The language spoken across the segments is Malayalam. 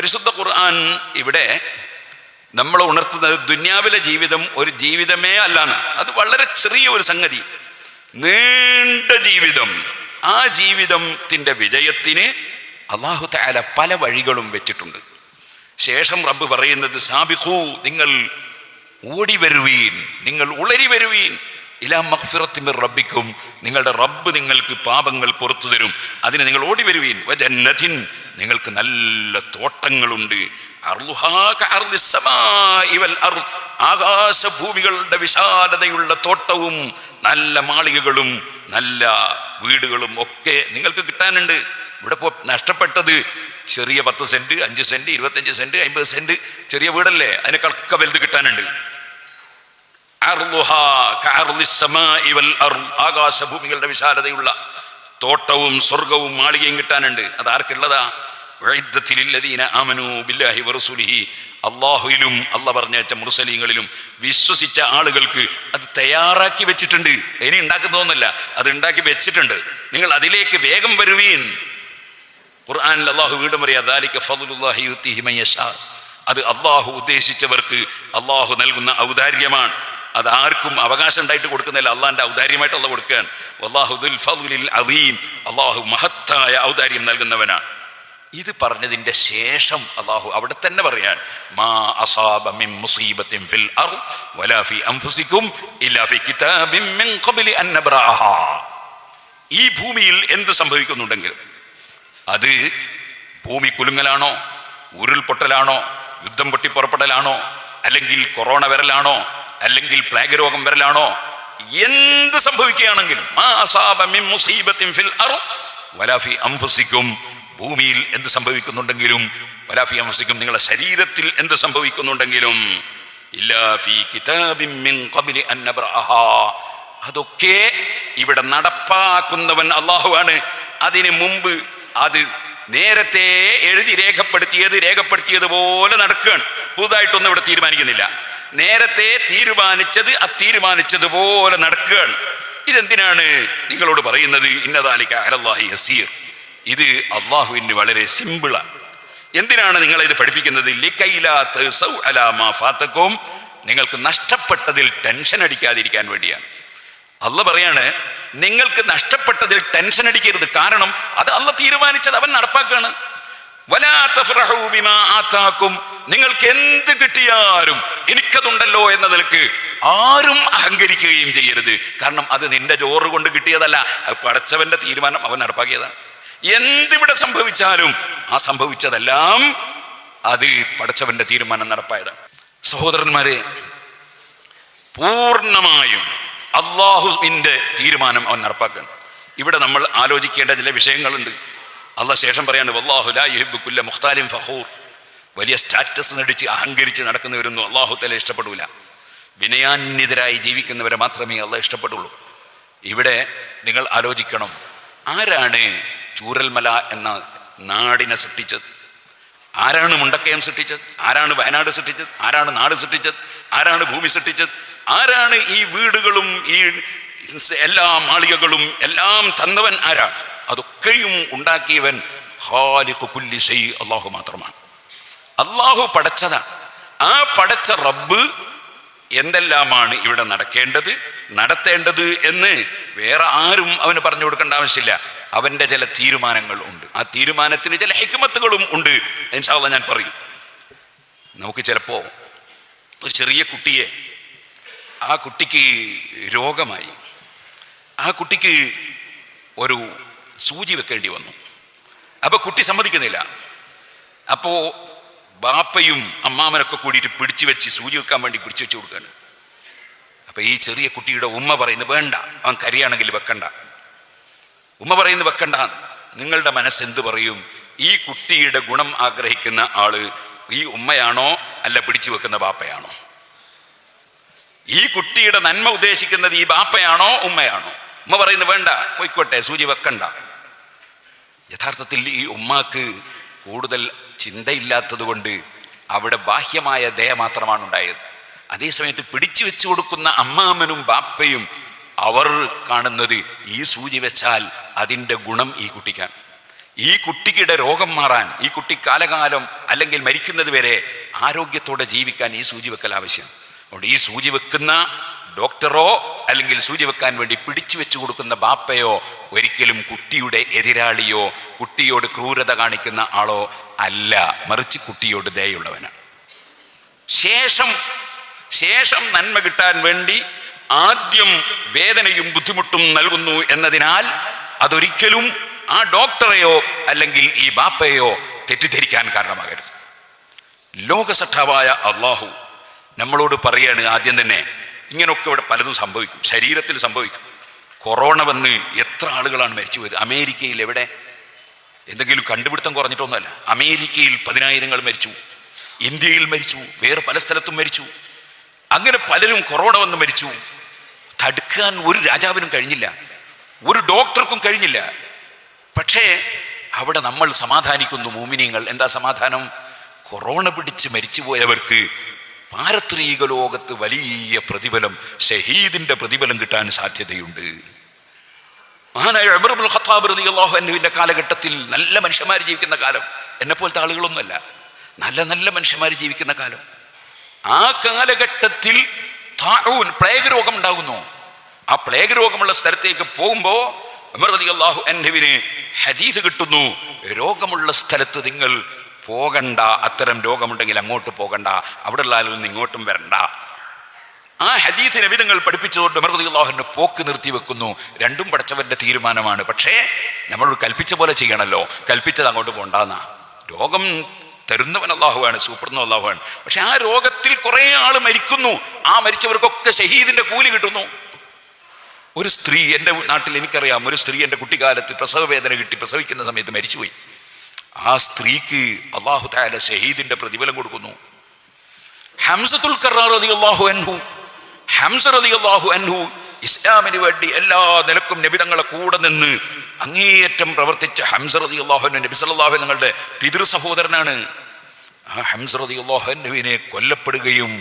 പരിശുദ്ധ ഖുർആൻ ഇവിടെ നമ്മൾ ഉണർത്തുന്നത് ദുന്യാവിലെ ജീവിതം ഒരു ജീവിതമേ അല്ലാണ് അത് വളരെ ചെറിയ ഒരു സംഗതി. നീണ്ട ജീവിതം. ആ ജീവിതത്തിന്റെ വിജയത്തിന് അള്ളാഹു താല പല വഴികളും വെച്ചിട്ടുണ്ട്. ശേഷം റബ്ബ് പറയുന്നത് സാബിഖു നിങ്ങൾ ഓടി വരുവീൻ നിങ്ങൾ ഉളരി വരുവീൻ. ഇലാ മഹ്ഫിറത്തിമിർ റബ്ബിക്കും നിങ്ങളുടെ റബ്ബ് നിങ്ങൾക്ക് പാപങ്ങൾ പുറത്തു തരും. അതിന് നിങ്ങൾ ഓടി വരുവീൻ. നിങ്ങൾക്ക് നല്ല തോട്ടങ്ങളുണ്ട്. ആകാശഭൂമികളുടെ വിശാലതയുള്ള തോട്ടവും നല്ല മാളികകളും നല്ല വീടുകളും ഒക്കെ നിങ്ങൾക്ക് കിട്ടാനുണ്ട് ഇവിടെ ഇപ്പോൾ നഷ്ടപ്പെട്ടത് ചെറിയ പത്ത് സെന്റ് അഞ്ച് സെന്റ് ഇരുപത്തഞ്ച് സെന്റ് അമ്പത് സെന്റ് ചെറിയ വീടല്ലേ അതിനേക്കാളൊക്കെ വലുത് കിട്ടാനുണ്ട്. ആകാശഭൂമികളുടെ വിശാലതയുള്ള തോട്ടവും സ്വർഗവും മാളികയും കിട്ടാനുണ്ട്. അത് ആർക്കുള്ളതാ? ആമനൂ ബില്ലാഹി വറസൂലിഹി. അള്ളാഹുയിലും പറഞ്ഞയച്ച മുർസലീങ്ങളിലും വിശ്വസിച്ച ആളുകൾക്ക് അത് തയ്യാറാക്കി വെച്ചിട്ടുണ്ട്. ഇനി ഉണ്ടാക്കുന്നതൊന്നുമല്ല അത് ഉണ്ടാക്കി വെച്ചിട്ടുണ്ട്. നിങ്ങൾ അതിലേക്ക് വേഗം വരുവീൻ. ഖുർആനിൽ അള്ളാഹു വീണ്ടും പറയാ ദാലിക അത് അള്ളാഹു ഉദ്ദേശിച്ചവർക്ക് അള്ളാഹു നൽകുന്ന ഔദാര്യമാണ്. അത് ആർക്കും അവകാശം ഉണ്ടായിട്ട് കൊടുക്കുന്നില്ല. അള്ളാഹിന്റെ ഔദാര്യമായിട്ട് അള്ള കൊടുക്കുകയാണ്. അള്ളാഹു ദുൽ ഫദ്ലിൽ അദീം. അള്ളാഹു മഹത്തായ ഔദാര്യം നൽകുന്നവനാണ് ഇത് പറഞ്ഞതിന്റെ ശേഷം അള്ളാഹു അവിടെ തന്നെ പറയാൻ മാ അസാബ മിൻ ഫിൽ അർ വലാ ഫി ഇല്ലാ ഫി കിതാബിൻ മിൻ അൻ ഈ ഭൂമിയിൽ എന്ത് സംഭവിക്കുന്നുണ്ടെങ്കിലും അത് ഭൂമി കുലുങ്ങലാണോ ഉരുൾപൊട്ടലാണോ യുദ്ധം പൊട്ടിപ്പുറപ്പെടലാണോ അല്ലെങ്കിൽ കൊറോണ വരലാണോ അല്ലെങ്കിൽ പ്ലേഗ് രോഗം വരലാണോ? എന്ത് സംഭവിക്കുകയാണെങ്കിലും ഭൂമിയിൽ എന്ത് സംഭവിക്കുന്നുണ്ടെങ്കിലും വലാഫി ഫി അൻഫുസികും നിങ്ങളുടെ ശരീരത്തിൽ എന്ത് സംഭവിക്കുന്നുണ്ടെങ്കിലും അതൊക്കെ ഇവിടെ നടപ്പാക്കുന്നവൻ അള്ളാഹുവാണ് അതിന് മുമ്പ് അത് നേരത്തെ എഴുതി രേഖപ്പെടുത്തിയത് രേഖപ്പെടുത്തിയത് പോലെ നടക്കുകയാണ്. പുതുതായിട്ടൊന്നും ഇവിടെ തീരുമാനിക്കുന്നില്ല. നേരത്തെ തീരുമാനിച്ചത് അത്തീരുമാനിച്ചതുപോലെ നടക്കുകയാണ്. ഇതെന്തിനാണ് നിങ്ങളോട് പറയുന്നത്? ഇന്നതാലിക്ക അലല്ലാഹി യസീർ. ഇത് അള്ളാഹുവിന് വളരെ സിമ്പിളാണ് എന്തിനാണ് നിങ്ങളെ ഇത് പഠിപ്പിക്കുന്നത് ഫാത്തക്കും നിങ്ങൾക്ക് നഷ്ടപ്പെട്ടതിൽ ടെൻഷൻ അടിക്കാതിരിക്കാൻ വേണ്ടിയാണ്. അല്ല പറയാണ് നിങ്ങൾക്ക് നഷ്ടപ്പെട്ടതിൽ ടെൻഷൻ അടിക്കരുത്. കാരണം അത് അല്ല തീരുമാനിച്ചത് അവൻ നടപ്പാക്കാണ് ആതാക്കും നിങ്ങൾക്ക് എന്ത് കിട്ടിയാലും എനിക്കതുണ്ടല്ലോ എന്ന നിലയ്ക്ക് ആരും അഹങ്കരിക്കുകയും ചെയ്യരുത്. കാരണം അത് നിന്റെ ചോറ് കൊണ്ട് കിട്ടിയതല്ല. അത് പടച്ചവന്റെ തീരുമാനം അവൻ നടപ്പാക്കിയതാണ്. എന്തിവിടെ സംഭവിച്ചാലും ആ സംഭവിച്ചതെല്ലാം അത് പടച്ചവന്റെ തീരുമാനം നടപ്പായതാണ്. സഹോദരന്മാരെ പൂർണമായും അള്ളാഹുവിന്റെ തീരുമാനം അവൻ നടപ്പാക്കണം ഇവിടെ നമ്മൾ ആലോചിക്കേണ്ട ചില വിഷയങ്ങളുണ്ട്. അള്ള ശേഷം പറയാണ് വല്ലാഹു ലാ യുഹിബ്ബു കുല്ല മുഖ്താലിൻ ഫഖൂർ. വലിയ സ്റ്റാറ്റസ് നടിച്ച് അഹങ്കരിച്ച് നടക്കുന്നവരൊന്നും അള്ളാഹു തല ഇഷ്ടപ്പെടൂല. വിനയാന്യതരായി ജീവിക്കുന്നവരെ മാത്രമേ അള്ള ഇഷ്ടപ്പെടുള്ളൂ. ഇവിടെ നിങ്ങൾ ആലോചിക്കണം ആരാണ് ചൂരൽമല എന്ന നാടിനെ സൃഷ്ടിച്ചത്? ആരാണ് മുണ്ടക്കയം സൃഷ്ടിച്ചത്? ആരാണ് വയനാട് സൃഷ്ടിച്ചത്? ആരാണ് നാട് സൃഷ്ടിച്ചത്? ആരാണ് ഭൂമി സൃഷ്ടിച്ചത്? ആരാണ് ഈ വീടുകളും ഈ എല്ലാ മാളികകളും എല്ലാം തന്നവൻ ആരാണ്? അതൊക്കെയും ഉണ്ടാക്കിയവൻ അള്ളാഹു മാത്രമാണ്. അള്ളാഹു പടച്ചതാണ് ആ പടച്ച റബ്ബ് എന്തെല്ലാമാണ് ഇവിടെ നടക്കേണ്ടത് നടത്തേണ്ടത് എന്ന് വേറെ ആരും അവന് പറഞ്ഞു കൊടുക്കേണ്ട ആവശ്യമില്ല. അവന്റെ ചില തീരുമാനങ്ങൾ ഉണ്ട്. ആ തീരുമാനത്തിന് ചില ഹിക്മത്തുകളും ഉണ്ട്. എന്നുവെച്ചാൽ ഞാൻ പറയും. നമുക്ക് ചിലപ്പോൾ ഒരു ചെറിയ കുട്ടിയെ ആ കുട്ടിക്ക് രോഗമായി. ആ കുട്ടിക്ക് ഒരു സൂചി വെക്കേണ്ടി വന്നു. അപ്പൊ കുട്ടി സമ്മതിക്കുന്നില്ല. അപ്പോ ബാപ്പയും അമ്മാമനൊക്കെ കൂടിയിട്ട് പിടിച്ചു വെച്ച് സൂചി വെക്കാൻ വേണ്ടി പിടിച്ചു വെച്ച് കൊടുക്കുകയാണ് അപ്പൊ ഈ ചെറിയ കുട്ടിയുടെ ഉമ്മ പറയുന്നത് വേണ്ട അവൻ കരിയാണെങ്കിൽ വെക്കണ്ട. ഉമ്മ പറയുന്നത് വെക്കണ്ട. നിങ്ങളുടെ മനസ്സെന്ത് പറയും? ഈ കുട്ടിയുടെ ഗുണം ആഗ്രഹിക്കുന്ന ആൾ ഈ ഉമ്മയാണോ അല്ല പിടിച്ചു വെക്കുന്ന ബാപ്പയാണോ? ഈ കുട്ടിയുടെ നന്മ ഉദ്ദേശിക്കുന്നത് ഈ ബാപ്പയാണോ ഉമ്മയാണോ? ഉമ്മ പറയുന്നത് വേണ്ട പോയിക്കോട്ടെ സൂചി വെക്കണ്ട. യഥാർത്ഥത്തിൽ ഈ ഉമ്മാക്ക് കൂടുതൽ ചിന്തയില്ലാത്തതുകൊണ്ട് അവിടെ ബാഹ്യമായ ദയ മാത്രമാണ് ഉണ്ടായത്. അതേസമയത്ത് പിടിച്ചു വെച്ചു കൊടുക്കുന്ന അമ്മാമനും ബാപ്പയും അവർ കാണുന്നത് ഈ സൂചി വെച്ചാൽ അതിന്റെ ഗുണം ഈ കുട്ടിക്കാണ്. ഈ കുട്ടിക്കിടെ രോഗം മാറാൻ ഈ കുട്ടി കാലകാലം അല്ലെങ്കിൽ മരിക്കുന്നത് വരെ ആരോഗ്യത്തോടെ ജീവിക്കാൻ ഈ സൂചി വെക്കൽ ആവശ്യം അതുകൊണ്ട് ഈ സൂചി വെക്കുന്ന ഡോക്ടറോ അല്ലെങ്കിൽ സൂചി വെക്കാൻ വേണ്ടി പിടിച്ചു വെച്ചു കൊടുക്കുന്ന ബാപ്പയോ ഒരിക്കലും കുട്ടിയുടെ എതിരാളിയോ കുട്ടിയോട് ക്രൂരത കാണിക്കുന്ന ആളോ അല്ല. മറിച്ച് കുട്ടിയോട് ദയുള്ളവനാണ് ശേഷം ശേഷം നന്മ കിട്ടാൻ വേണ്ടി ആദ്യം വേദനയും ബുദ്ധിമുട്ടും നൽകുന്നു എന്നതിനാൽ അതൊരിക്കലും ആ ഡോക്ടറെയോ അല്ലെങ്കിൽ ഈ ബാപ്പയോ തെറ്റിദ്ധരിക്കാൻ കാരണമാകരുത്. ലോകസഠാവായ അള്ളാഹു നമ്മളോട് പറയാണ് ആദ്യം തന്നെ ഇങ്ങനൊക്കെ ഇവിടെ പലതും സംഭവിക്കും. ശരീരത്തിൽ സംഭവിക്കും. കൊറോണ വന്ന് എത്ര ആളുകളാണ് മരിച്ചു പോയത്? അമേരിക്കയിൽ എവിടെ? എന്തെങ്കിലും കണ്ടുപിടുത്തം കുറഞ്ഞിട്ടൊന്നുമല്ല. അമേരിക്കയിൽ പതിനായിരങ്ങൾ മരിച്ചു. ഇന്ത്യയിൽ മരിച്ചു. വേറെ പല സ്ഥലത്തും മരിച്ചു. അങ്ങനെ പലരും കൊറോണ വന്ന് മരിച്ചു. തടുക്കാൻ ഒരു രാജാവിനും കഴിഞ്ഞില്ല. ഒരു ഡോക്ടർക്കും കഴിഞ്ഞില്ല. പക്ഷേ അവിടെ നമ്മൾ സമാധാനിക്കുന്നു മൂമിനിയങ്ങൾ. എന്താ സമാധാനം? കൊറോണ പിടിച്ച് മരിച്ചുപോയവർക്ക് പാരത്രീക ലോകത്ത് വലിയ പ്രതിഫലം ഷഹീദിന്റെ പ്രതിഫലം കിട്ടാൻ സാധ്യതയുണ്ട്. മഹാനായ ഉമർ ഖത്താബ് റളിയല്ലാഹു അൻഹുവിന്റെ കാലഘട്ടത്തിൽ നല്ല മനുഷ്യന്മാർ ജീവിക്കുന്ന കാലം. എന്നെ പോലത്തെ ആളുകളൊന്നുമല്ല. നല്ല നല്ല മനുഷ്യന്മാർ ജീവിക്കുന്ന കാലം. ആ കാലഘട്ടത്തിൽ പ്ലേഗ് രോഗം ഉണ്ടാകുന്നു ആ പ്ലേഗ് രോഗമുള്ള സ്ഥലത്തേക്ക് പോകുമ്പോൾ ഉമർ അള്ളാഹു അൻഹുവിന് ഹദീസ് കിട്ടുന്നു. രോഗമുള്ള സ്ഥലത്ത് നിങ്ങൾ പോകണ്ട അത്തരം രോഗമുണ്ടെങ്കിൽ അങ്ങോട്ട് പോകണ്ട അവിടെ ഉള്ള ആളുകൾ ഇങ്ങോട്ടും വരണ്ട. ആ ഹദീസ് നബിതങ്ങൾ പഠിപ്പിച്ചതുകൊണ്ട് മൃഗതിള്ളാഹുവിന്റെ പോക്ക് നിർത്തി വെക്കുന്നു. രണ്ടും പഠിച്ചവന്റെ തീരുമാനമാണ്. പക്ഷേ നമ്മളോട് കൽപ്പിച്ച പോലെ ചെയ്യണമല്ലോ കൽപ്പിച്ചത് അങ്ങോട്ട് പോണ്ടാന്ന. രോഗം തരുന്നവൻ അള്ളാഹുവാണ് സൂപ്പർന്ന അള്ളാഹുവാണ് പക്ഷെ ആ രോഗത്തിൽ കുറെ ആൾ മരിക്കുന്നു. ആ മരിച്ചവർക്കൊക്കെ ഷഹീദിന്റെ കൂലി കിട്ടുന്നു. ഒരു സ്ത്രീ എന്റെ നാട്ടിൽ എനിക്കറിയാം ഒരു സ്ത്രീ എന്റെ കുട്ടിക്കാലത്ത് പ്രസവ വേദന കിട്ടി പ്രസവിക്കുന്ന സമയത്ത് മരിച്ചുപോയി. ആ സ്ത്രീക്ക് അള്ളാഹു താല ഷഹീദിന്റെ പ്രതിഫലം കൊടുക്കുന്നു. ഹംസത്തുൽ റളിയല്ലാഹു അൻഹു ഹംസ റളിയല്ലാഹു അൻഹു ഇസ്ലാമിന് വേണ്ടി എല്ലാ നിലക്കും നബിതങ്ങളെ കൂടെ നിന്ന് അങ്ങേയറ്റം പ്രവർത്തിച്ച ഹംസ റളിയല്ലാഹു അൻഹു നബി സല്ലല്ലാഹു അലൈഹി തങ്ങളുടെ പിതൃ സഹോദരനാണ് ആ ഹംസ റളിയല്ലാഹു അൻഹുവിനെ കൊല്ലപ്പെടുകയും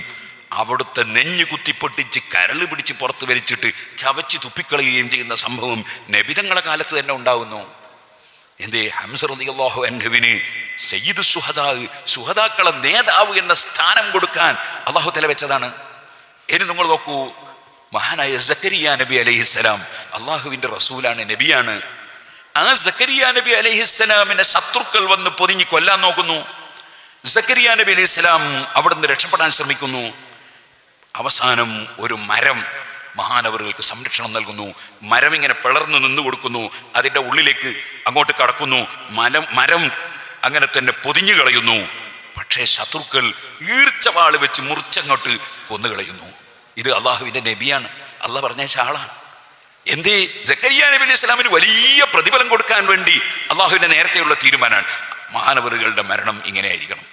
അവിടുത്തെ നെഞ്ഞു കുത്തിപ്പൊട്ടിച്ച് കരൾ പിടിച്ച് പുറത്ത് വലിച്ചിട്ട് ചവച്ച് തുപ്പിക്കളയുകയും ചെയ്യുന്ന സംഭവം നബിതങ്ങളെ കാലത്ത് തന്നെ ഉണ്ടാകുന്നു എന്തേ ഹംസ അള്ളാഹു അൻഹുവിന് സയ്യിദ് സുഹദാ സുഹദാക്കളെ നേതാവ് എന്ന സ്ഥാനം കൊടുക്കാൻ അള്ളാഹു തല വെച്ചതാണ്. ഇനി നിങ്ങൾ നോക്കൂ മഹാനായ സക്കരിയ നബി അലൈഹിസ്സലാം അള്ളാഹുവിന്റെ റസൂലാണ് നബിയാണ്. ആ സക്കരിയ നബി അലൈഹിസ്സലാമിനെ ശത്രുക്കൾ വന്ന് പൊതിഞ്ഞ് കൊല്ലാൻ നോക്കുന്നു. സക്കരിയ നബി അലൈഹി സ്വലാം അവിടുന്ന് രക്ഷപ്പെടാൻ ശ്രമിക്കുന്നു. അവസാനം ഒരു മരം മഹാനവറുകൾക്ക് സംരക്ഷണം നൽകുന്നു. മരം ഇങ്ങനെ പിളർന്നു നിന്ന് കൊടുക്കുന്നു. അതിന്റെ ഉള്ളിലേക്ക് അങ്ങോട്ട് കടക്കുന്നു. മലം മരം അങ്ങനെ തന്നെ പൊതിഞ്ഞു കളയുന്നു. പക്ഷേ ശത്രുക്കൾ ഈർച്ചവാൾ വെച്ച് മുറിച്ചങ്ങോട്ട് കൊന്നുകളയുന്നു. ഇത് അള്ളാഹുവിന്റെ നബിയാണ്. അള്ളാഹ് പറഞ്ഞ ആളാണ്. എന്തേ? ജക്കരിയ നബി അലൈഹി ഇസ്ലാമിന് വലിയ പ്രതിഫലം കൊടുക്കാൻ വേണ്ടി അള്ളാഹുവിന്റെ നേരത്തെയുള്ള തീരുമാനമാണ്. മഹാനവറുകളുടെ മരണം ഇങ്ങനെ ആയിരിക്കണം.